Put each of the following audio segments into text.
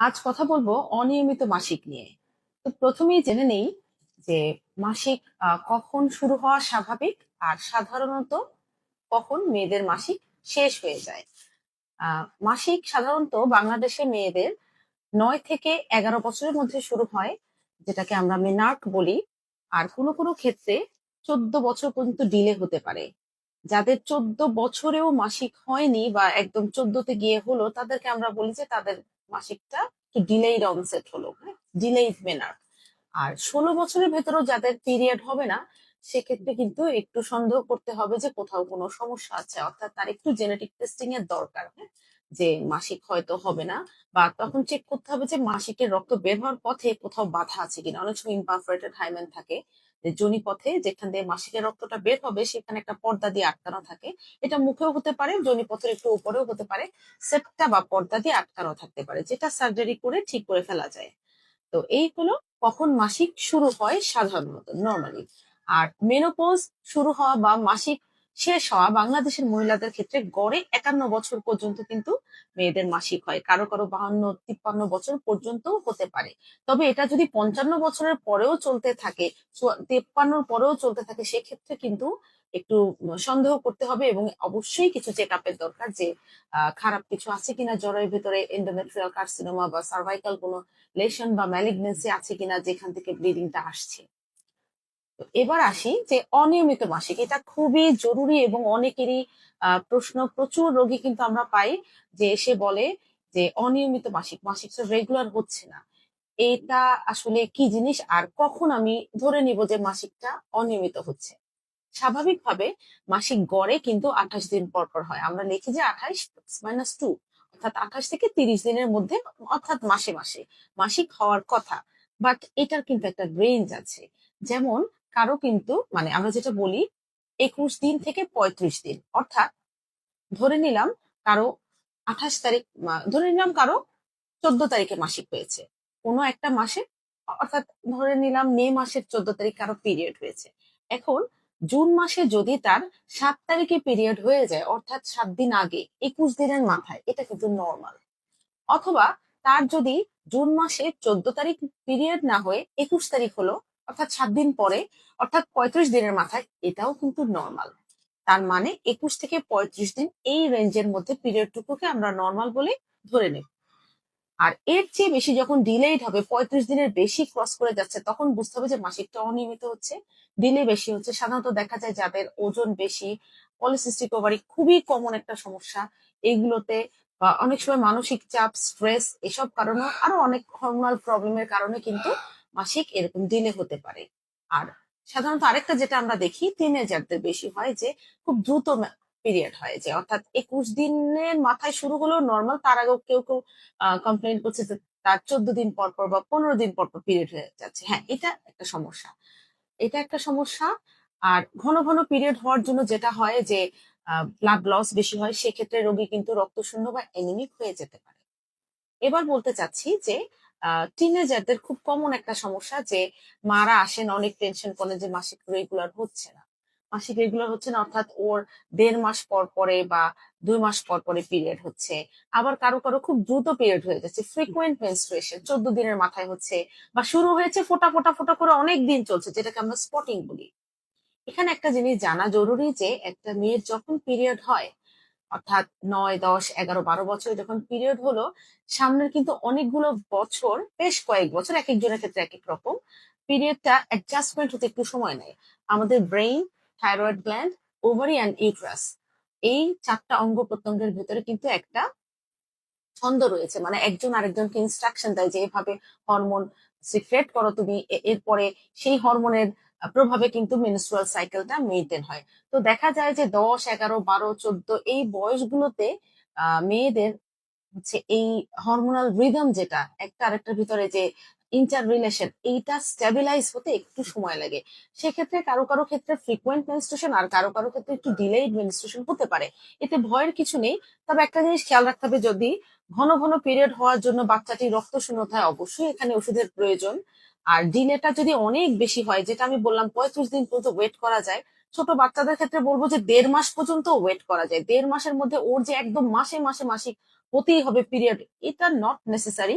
আজ কথা বলব অনিয়মিত মাসিক নিয়ে। তো প্রথমেই জেনে নেই যে মাসিক কখন শুরু হওয়া স্বাভাবিক আর সাধারণত কখন মেয়েদের মাসিক শেষ হয়ে যায়। মাসিক সাধারণত বাংলাদেশে মেয়েদের নয় থেকে এগারো বছরের মধ্যে শুরু হয়, যেটাকে আমরা মেনার্ক বলি। আর কোনো কোনো ক্ষেত্রে চোদ্দ বছর পর্যন্ত ডিলে হতে পারে। যাদের চোদ্দ বছরেও মাসিক হয়নি বা একদম চোদ্দতে গিয়ে হলো, তাদেরকে আমরা বলি যে তাদের মাসিকটা ডিলেইড অনসেট হলো হ্যাঁ? ডিলেইড মেনার আর ষোলো বছরের ভেতরেও যাদের পিরিয়ড হবে না, সেক্ষেত্রে কিন্তু একটু সন্দেহ করতে হবে যে কোথাও কোনো সমস্যা আছে। অর্থাৎ তার একটু জেনেটিক টেস্টিং এর দরকার হ্যাঁ? যে মাসিক হয়তো হবে না বা তখন চেক করতে হবে যে মাসিকের রক্ত বের হওয়ার পথে কোথাও বাধা আছে কিনা। অনেক সময় ইম্পারফরেটেড হাইমেন থাকে। যোনি পথে যেখান দিয়ে মাসিকের রক্তটা বের হবে, সেখানে একটা পর্দা দিয়ে আটকানো থাকে। এটা মুখেও হতে পারে, জনি পথের একটু উপরেও হতে পারে। সেপ্টা বা পর্দা দিয়ে আটকানো থাকতে পারে, যেটা সার্জারি করে ঠিক করে ফেলা যায়। তো এই হলো কখন মাসিক শুরু হয় সাধারণত নর্মালি আর মেনোপোজ শুরু হওয়া বা মাসিক শেষ হওয়া বাংলাদেশের মহিলাদের ক্ষেত্রে গড়ে একান্ন বছর পর্যন্ত কিন্তু মেয়েদের মাসিক হয়। কারও কারও বাহান্ন, তিপ্পান্ন বছর পর্যন্ত হতে পারে। তবে এটা যদি পঞ্চান্ন বছরের পরেও চলতে থাকে তেপ্পান্নর পরেও চলতে থাকে, সেক্ষেত্রে কিন্তু একটু সন্দেহ করতে হবে এবং অবশ্যই কিছু চেক আপের দরকার যে খারাপ কিছু আছে কিনা জ্বরের ভিতরে এন্ডোমেট্রিয়াল কার্সিনোমা বা সার্ভাইকাল কোনো লেশন বা ম্যালিগনেন্সি আছে কিনা যেখান থেকে ব্লিডিংটা আসছে। তো এবার আসি যে অনিয়মিত মাসিক। এটা খুবই জরুরি এবং অনেকেরই প্রশ্ন। প্রচুর রোগী কিন্তু আমরা পাই যে এসে বলে যে অনিয়মিত মাসিক। মাসিক রেগুলার হচ্ছে না। এটা আসলে কি জিনিস? আর কখন আমি ধরে নিব যে মাসিকটা অনিয়মিত হচ্ছে? স্বাভাবিকভাবে মাসিক গড়ে কিন্তু আঠাশ দিন পর পর হয়। আমরা লিখি যে আঠাশ মাইনাস টু অর্থাৎ আঠাশ থেকে তিরিশ দিনের মধ্যে, অর্থাৎ মাসে মাসে। মাসিক হওয়ার কথা। বাট এটার কিন্তু একটা রেঞ্জ আছে। যেমন কারও কিন্তু মানে আমরা যেটা বলি, একুশ দিন থেকে পঁয়ত্রিশ দিন। অর্থাৎ ধরে নিলাম কারও আঠাশ তারিখ ধরে নিলাম কারও চোদ্দ তারিখে মাসিক হয়েছে। কোনো একটা মাসে, অর্থাৎ ধরে নিলাম মে মাসের চোদ্দ তারিখ কারও পিরিয়ড হয়েছে। এখন জুন মাসে যদি তার সাত তারিখে পিরিয়ড হয়ে যায়, অর্থাৎ সাত দিন আগে, একুশ দিনের মাথায়, এটা কিন্তু নর্মাল অথবা তার যদি জুন মাসে চোদ্দ তারিখ পিরিয়ড না হয়ে একুশ তারিখ হলো অর্থাৎ সাত দিন পরে, অর্থাৎ পঁয়ত্রিশ দিনের মাথায়, এটাও কিন্তু নর্মাল তার মানে একুশ থেকে পঁয়ত্রিশ দিন এই রেঞ্জের মধ্যে পিরিয়ডটুকুকে আমরা নর্মাল বলে ধরে নেব। আর এর চেয়ে বেশি যখন ডিলেইড হবে, পঁয়ত্রিশ দিনের বেশি ক্রস করে যাচ্ছে, তখন বুঝতে হবে যে মাসিকটা অনিয়মিত হচ্ছে। ডিলে বেশি হচ্ছে। সাধারণত দেখা যায় যাদের ওজন বেশি পলিসিস্টিক ওভারি খুবই কমন একটা সমস্যা। এইগুলোতে অনেক সময় মানসিক চাপ স্ট্রেস এসব কারণে আরও অনেক হরমোনাল প্রবলেমের কারণে কিন্তু মাসিক এরকম দিনে হতে পারে। আর সাধারণত আরেকটা যেটা আমরা দেখি টিনেজারদের বেশি হয় যে খুব দ্রুত পিরিয়ড হয় যে, অর্থাৎ একুশ দিনের মাথায় শুরু হলেও নর্মাল তার আগেও কেউ কেউ কমপ্লেন করছে তার চোদ্দ দিন পর পর বা পনেরো দিন পর পর পিরিয়ড হয়ে যাচ্ছে। হ্যাঁ এটা একটা সমস্যা। এটা একটা সমস্যা। আর ঘন ঘন পিরিয়ড হওয়ার জন্য যেটা হয় যে ব্লাড লস বেশি হয়, সেক্ষেত্রে রোগী কিন্তু রক্ত শূন্য বা অ্যানিমিক হয়ে যেতে পারে। এবার বলতে চাচ্ছি যে টিনেজারদের খুব কমন একটা সমস্যা যে মারা আসেন অনেক টেনশন করেন যে মাসিক রেগুলার হচ্ছে না। মাসিক রেগুলার হচ্ছে না অর্থাৎ ওর দেড় মাস পর পরে বা দুই মাস পর পরে পিরিয়ড হচ্ছে। আবার কারও কারও খুব দ্রুত পিরিয়ড হয়ে যাচ্ছে। ফ্রিকুয়েন্ট মেনস্ট্রুয়েশন চোদ্দ দিনের মাথায় হচ্ছে বা শুরু হয়েছে ফোটা ফোটা ফোটা করে অনেক দিন চলছে, যেটাকে আমরা স্পটিং বলি। এখানে একটা জিনিস জানা জরুরি যে একটা মেয়ের যখন পিরিয়ড হয় অর্থাৎ নয়, দশ, এগারো, বারো বছর যখন পিরিয়ড হলো, সামনের কিন্তু অনেকগুলো বছর, বেশ কয়েক বছর এক একজনের ক্ষেত্রে এক এক রকম পিরিয়ডটা অ্যাডজাস্টমেন্ট হতে একটু সময় নেয়। আমাদের brain thyroid gland ovary and uterus এই চারটা অঙ্গ প্রত্যঙ্গের ভেতরে কিন্তু একটা ছন্দ রয়েছে। মানে একজন আরেকজনকে ইনস্ট্রাকশন দেয় যে, এভাবে হরমোন সিক্রেট করো তুমি। এরপরে সেই হরমোনের প্রভাবে কিন্তু মেনস্ট্রুয়াল সাইকেলটা মেনটেন হয়। তো দেখা যায় যে দশ, এগারো, বারো, চোদ্দ এই বয়সগুলোতে মেয়েদের হচ্ছে এই হরমোনাল রিদম যেটা, একটা আরেকটার ভিতরে যে ইন্টার রিলেশন এইটা স্টেবিলাইজ হতে একটু সময় লাগে। সেক্ষেত্রে কারও কারও ক্ষেত্রে ফ্রিকুয়েন্ট মেনস্ট্রুয়েশন আর কারও কারও ক্ষেত্রে একটু ডিলেইড মেনস্ট্রুয়েশন হতে পারে। এতে ভয়ের কিছু নেই। তবে একটা জিনিস খেয়াল রাখতে হবে, যদি ঘন ঘন পিরিয়ড হওয়ার জন্য বাচ্চাটি রক্ত শূন্যতা হয় অবশ্যই এখানে ওষুধের প্রয়োজন। আর ডিলেটা যদি অনেক বেশি হয়, যেটা আমি বললাম পঁয়ত্রিশ দিন পর্যন্ত ওয়েট করা যায়, ছোট বাচ্চাদের ক্ষেত্রে বলব যে দেড় মাস পর্যন্ত ওয়েট করা যায়। দেড় মাসের মধ্যে ওর যে একদম মাসে মাসে মাসিক হতেই হবে পিরিয়ড এটা নট নেসেসারি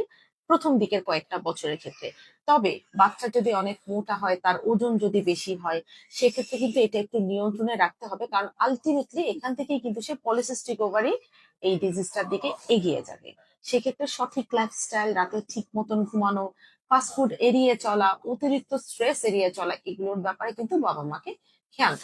প্রথম দিকের কয়েকটা বছরের ক্ষেত্রে। তবে বাচ্চা যদি অনেক মোটা হয়, তার ওজন যদি বেশি হয়, সেক্ষেত্রে কিন্তু এটা একটু নিয়ন্ত্রণে রাখতে হবে, কারণ আলটিমেটলি এখান থেকেই কিন্তু সে পলিসিস্টিক ওভারি এই ডিজিজটার দিকে এগিয়ে যাবে। সেক্ষেত্রে সঠিক লাইফস্টাইল রাতে ঠিক মতন ঘুমানো ফাস্টফুড এড়িয়ে চলা অতিরিক্ত স্ট্রেস এড়িয়ে চলা এগুলোর ব্যাপারে কিন্তু বাবা মাকে খেয়াল